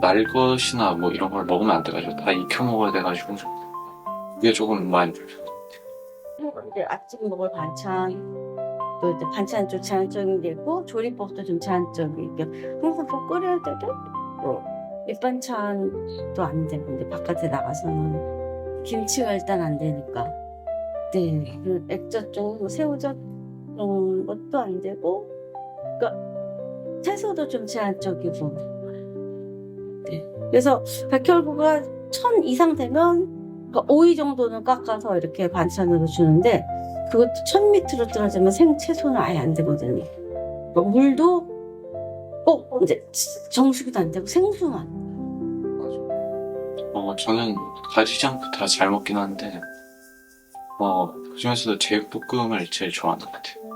날 것이나 뭐 이런 걸 먹으면 안 돼가지고 다 익혀 먹어야 돼가지고 그게 조금 많이 불편. 이제 아침 먹을 반찬 또 이제 반찬 좀 제한적인 게 있고 조리법도 좀 제한적인 게 항상 뭐 끓여야 되고 뭐 밑반찬도 안 되고 근데 바깥에 나가서는 김치가 일단 안 되니까 네 그 액젓 좀 새우젓 이런 것도 안 되고 그러니까 채소도 좀 제한적이고 네 그래서 백혈구가 천 이상 되면 그러니까 오이 정도는 깎아서 이렇게 반찬으로 주는데 그것도 천 밑으로 떨어지면 생채소는 아예 안 되거든요. 뭐 물도 꼭 이제 정수기도 안 되고 생수만. 어, 저는 않고 다잘 먹긴 한데 어, 그중에서도 제육볶음을 제일 좋아하는 것 같아요.